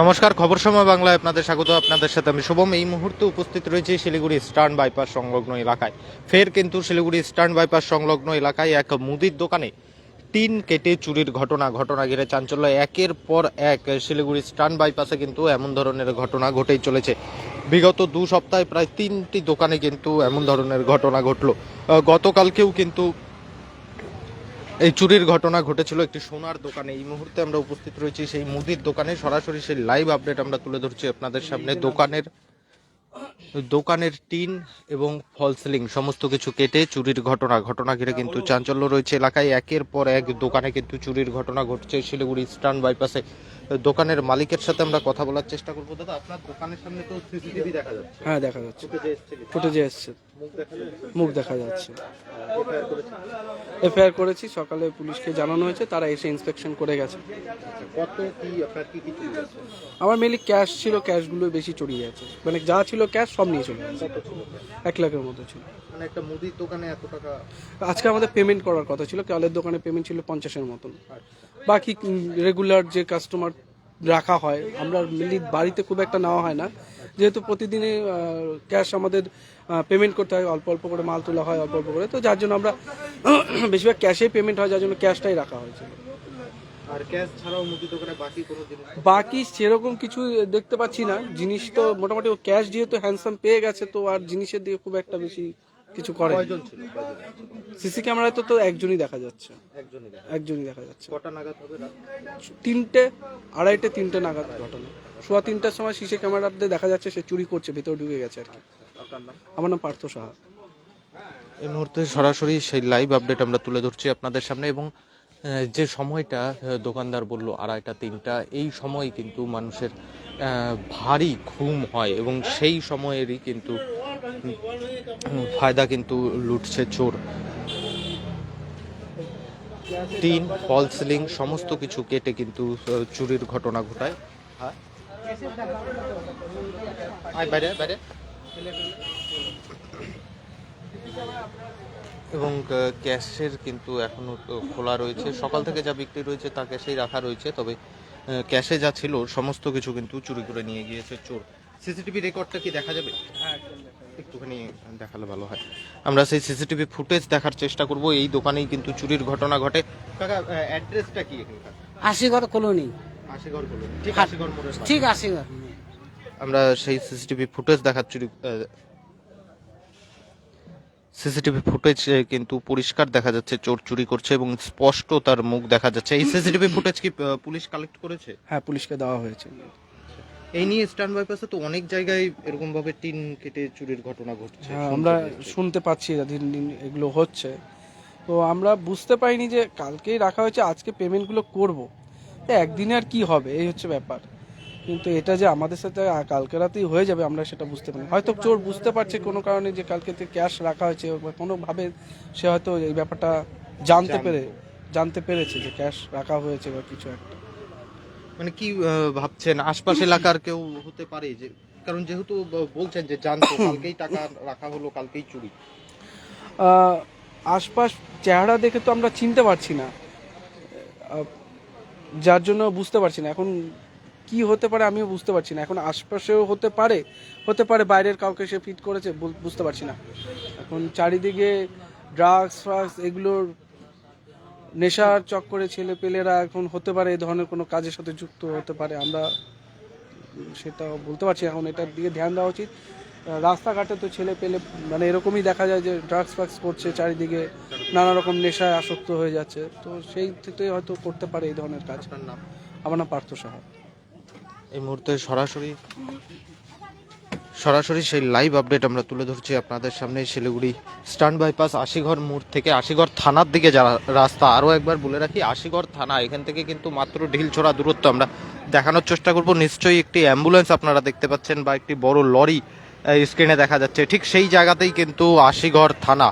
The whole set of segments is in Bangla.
নমস্কার, খবর সময় বাংলায় আপনাদের স্বাগত। আপনাদের সাথে আমি শুভম। এই মুহূর্তে উপস্থিত রয়েছে শিলিগুড়ি স্টার্ন বাইপাস সংলগ্ন এলাকায়। ফের কিন্তু শিলিগুড়ি স্টার্ন বাইপাস সংলগ্ন এলাকায় এক মুদির দোকানে টিন কেটে চুরির ঘটনা ঘটনা ঘিরে চাঞ্চল্য। একের পর এক শিলিগুড়ি স্টার্ন বাইপাসে কিন্তু এমন ধরনের ঘটনা ঘটেই চলেছে। বিগত দু সপ্তাহে প্রায় তিনটি দোকানে কিন্তু এমন ধরনের ঘটনা ঘটলো। গতকালকেও কিন্তু এই চুরির ঘটনা ঘটেছিল একটি সোনার দোকানে। এই মুহূর্তে আমরা উপস্থিত রয়েছি সেই মুদির দোকানে। সরাসরি সেই লাইভ আপডেট আমরা তুলে ধরছি আপনাদের সামনে। দোকানের দোকানের টিন এবং ফল সিলিং সমস্ত কিছু কেটে চুরির ঘটনা ঘটনা ঘিরে কিন্তু চাঞ্চল্য রয়েছে এলাকায়। একের পর এক দোকানে কিন্তু চুরির ঘটনা ঘটছে শিলিগুড়ি স্টার্ন বাইপাসে দোকানের মালিকের সাথে আমরা কথা বলার চেষ্টা করব। দাদা আপনার দোকানের সামনে তো সিসিটিভি দেখা যাচ্ছে। হ্যাঁ দেখা যাচ্ছে। ফুটেজে এসছে। কি? ফুটেজে এসছে। মুখ দেখা যাচ্ছে? এফআইআর করেছি সকালে পুলিশকে জানানো হয়েছে তারা এসে ইন্সপেকশন করে গেছে। আচ্ছা, আমার মেনলি ক্যাশ ছিল ক্যাশগুলো বেশি চুরি গেছে। মানে যা ছিল ক্যাশ সব নিয়ে চলে গেছে। এক লাখের মতো ছিল। মানে একটা মুদির দোকানে এত টাকা? আজকে আমাদের পেমেন্ট করার কথা ছিল কালের দোকানে পেমেন্ট ছিল পঞ্চাশের মতন। বাকি রেগুলার যে কাস্টমার রাখা হয়। আমরা মেনলি বাড়িতে খুব একটা নেওয়া হয় না। যেহেতু প্রতিদিনে ক্যাশ আমাদের পেমেন্ট করতে হয়। অল্প অল্প করে মাল তোলা হয় অল্প অল্প করে। তো যার জন্য আমরা বেশিরভাগ ক্যাশেই পেমেন্ট হয় যার জন্য ক্যাশটাই রাখা হয়েছিল আর ক্যাশ ছাড়াও মুদির দোকানে বাকি কোনো জিনিস? বাকি সেরকম কিছু দেখতে পাচ্ছি না। জিনিস তো মোটামুটি ক্যাশ যেহেতু হ্যান্ডসাম পেয়ে গেছে তো আর জিনিসের দিকে খুব একটা বেশি কিছু করে কয়জন ছিল? সিসি ক্যামেরায় তো তো একজনই দেখা যাচ্ছে। একজনই দেখা একজনই দেখা যাচ্ছে। কটা নাগাদ হবে রাত? তিনটে আড়াইটে তিনটে নাগাদ ঘটনা। সোয়া তিনটার সময় সিসি ক্যামেরাতে দেখা যাচ্ছে সে চুরি করছে ভেতরে ঢুকে গেছে আর কি। আপনার নাম? আমার নাম পার্থ সাহা। এই মুহূর্তে সরাসরি সেই লাইভ আপডেট আমরা তুলে ধরছি আপনাদের সামনে এবং আহ, যে সময়টা আহ, দোকানদার বলল আড়াইটা তিনটা এই সময় কিন্তু মানুষের আহ, ভারী ঘুম হয় এবং সেই সময়েরই কিন্তু ফায়দা কিন্তু লুটছে চোর। টিন ফল সিলিং সমস্ত কিছু কেটে কিন্তু চুরির ঘটনা ঘটায়। এবং ক্যাশের কিন্তু এখনও তো খোলা রয়েছে। সকাল থেকে যা বিক্রি রয়েছে, তা ক্যাশেই রাখা রয়েছে। তবে ক্যাশে যা ছিল, সমস্ত কিছু কিন্তু চুরি করে নিয়ে গিয়েছে চোর। সিসিটিভি রেকর্ডটা কি দেখা যাবে? একটুখানি দেখালে ভালো হয়। আমরা সেই সিসিটিভি ফুটেজ দেখার চেষ্টা করব। এই দোকানেই কিন্তু চুরির ঘটনা ঘটে। কাকা অ্যাড্রেসটা কি এখানকার আশিঘর কলোনি। আশিগড় বলুন ঠিক হ্যাঁ, আশিগড় মোড়ের ঠিক আশিঘর আমরা সেই সিসিটিভি ফুটেজ দেখার চুরি সিসিটিভি ফুটেজ কিন্তু পরিষ্কার দেখা যাচ্ছে চোর চুরি করছে এবং স্পষ্ট তার মুখ দেখা যাচ্ছে। এই সিসিটিভি ফুটেজ কি পুলিশ কালেক্ট করেছে? হ্যাঁ পুলিশকে দেওয়া হয়েছে। এই নিয়ে স্ট্যান্ড বাইপাসে তো অনেক জায়গায় এরকম ভাবে টিন কেটে চুরির ঘটনা ঘটছে হ্যাঁ আমরা শুনতে পাচ্ছি দিন দিন এগুলো হচ্ছে। তো আমরা বুঝতে পারিনি যে কালকেই রাখা হয়েছে আজকে পেমেন্টগুলো করব। একদিনে আর কি হবে এই হচ্ছে ব্যাপার। কিন্তু এটা যে আমাদের সাথে কালকে রাতেই হয়ে যাবে আমরা সেটা বুঝতে পারি হয়তো চোর বুঝতে পারছে কোনো কারণে যে কালকে ক্যাশ রাখা হয়েছে বা কোনোভাবে সে হয়তো এই ব্যাপারটা জানতে। পেরে জানতে পেরেছে যে ক্যাশ রাখা হয়েছে বা কিছু একটা। মানে কি ভাবছেন? আশপাশ এলাকার কেউ হতে পারে? যে কারণ যেহেতু বলছেন যে জানতো কালকেই টাকা রাখা হলো কালকেই চুরি। আশপাশ চেহারা দেখে তো আমরা চিনতে পারছি না। যার জন্য বুঝতে পারছি না। এখন কি হতে পারে আমিও বুঝতে পারছি না। এখন আশপাশেও হতে পারে হতে পারে বাইরের কাউকে সে ফিট করেছে বুঝতে পারছি না। এখন চারিদিকে ড্রাগস ফ্রাগস এগুলোর নেশার চক্করে ছেলে পেলেরা এখন হতে পারে এই ধরনের কোনো কাজের সাথে যুক্ত হতে পারে আমরা সেটা বলতে পারছি এখন এটার দিকে ধ্যান দেওয়া উচিত। রাস্তাঘাটে তো ছেলে পেলে মানে এরকমই দেখা যায় যে ড্রাগস ফ্রাগস করছে চারিদিকে নানা রকম নেশায় আসক্ত হয়ে যাচ্ছে। তো সেই থেকে হয়তো করতে পারে এই ধরনের কাজ। আমার নাম পার্থ সাহা। এই মুহূর্তে সরাসরি সরাসরি সেই লাইভ আপডেট আমরা তুলে ধরছি আপনাদের সামনে শিলিগুড়ি স্টান বাইপাস আশিঘর মোড় থেকে আশিঘর থানার দিকে যারা রাস্তা। আরও একবার বলে রাখি, আশিঘর থানা, এখান থেকে কিন্তু মাত্র ঢিলছড়া দূরত্ব আমরা দেখানোর চেষ্টা করব। নিশ্চয়ই একটি অ্যাম্বুলেন্স আপনারা দেখতে পাচ্ছেন বা একটি বড় লরি স্ক্রিনে দেখা যাচ্ছে। ঠিক সেই জায়গাতেই কিন্তু আশিঘর থানা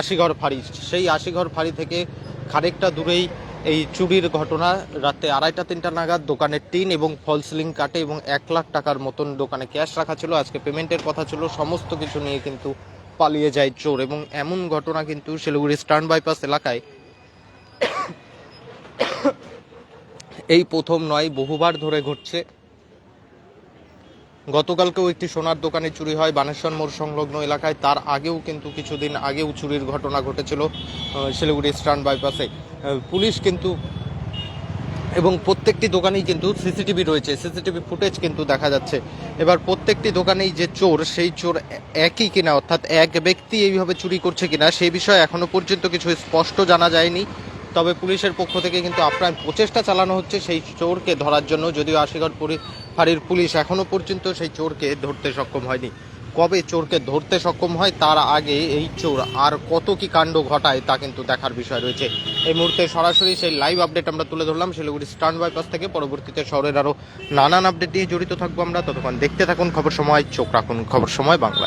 আশিঘর ফাঁড়ি, সেই আশিঘর ফাঁড়ি থেকে খানিকটা দূরেই এই চুরির ঘটনা রাতে আড়াইটা, তিনটা নাগাদ দোকানের টিন এবং ফল সিলিং কাটে এবং এক লাখ টাকার মতন দোকানে ক্যাশ রাখা ছিল। আজকে পেমেন্টের কথা ছিল, সমস্ত কিছু নিয়ে কিন্তু পালিয়ে যায় চোর এবং এমন ঘটনা কিন্তু শিলিগুড়ি স্টার্ন বাইপাস এলাকায়। এই প্রথম নয়, বহুবার ধরে ঘটছে। গতকালকেও একটি সোনার দোকানে চুরি হয় বানেশ্বর মোড় সংলগ্ন এলাকায়। তার আগেও কিন্তু কিছুদিন আগেও চুরির ঘটনা ঘটেছিল শিলিগুড়ি স্টার্ন বাইপাসে। পুলিশ কিন্তু এবং প্রত্যেকটি দোকানেই কিন্তু সিসিটিভি রয়েছে, সিসিটিভি ফুটেজ কিন্তু দেখা যাচ্ছে। এবার প্রত্যেকটি দোকানেই যে চোর, সেই চোর একই কিনা, অর্থাৎ এক ব্যক্তি এইভাবে চুরি করছে কিনা সেই বিষয়ে এখনও পর্যন্ত কিছু স্পষ্ট জানা যায়নি। তবে পুলিশের পক্ষ থেকে কিন্তু আপ্রাণ প্রচেষ্টা চালানো হচ্ছে সেই চোরকে ধরার জন্য, যদিও আশিগড় ফাঁড়ির পুলিশ এখনও পর্যন্ত সেই চোরকে ধরতে সক্ষম হয়নি। কবে চোরকে ধরতে সক্ষম হয় তার আগে এই চোর আর কত কি কাণ্ড ঘটায় তা কিন্তু দেখার বিষয় রয়েছে। এই মুহূর্তে সরাসরি সেই লাইভ আপডেট আমরা তুলে ধরলাম শিলিগুড়ি বাই বাইপাস থেকে। পরবর্তীতে শহরের আরও নানান আপডেট নিয়ে জড়িত থাকব আমরা। ততক্ষণ দেখতে থাকুন, খবর সময়, চোখ রাখুন, খবর সময় বাংলা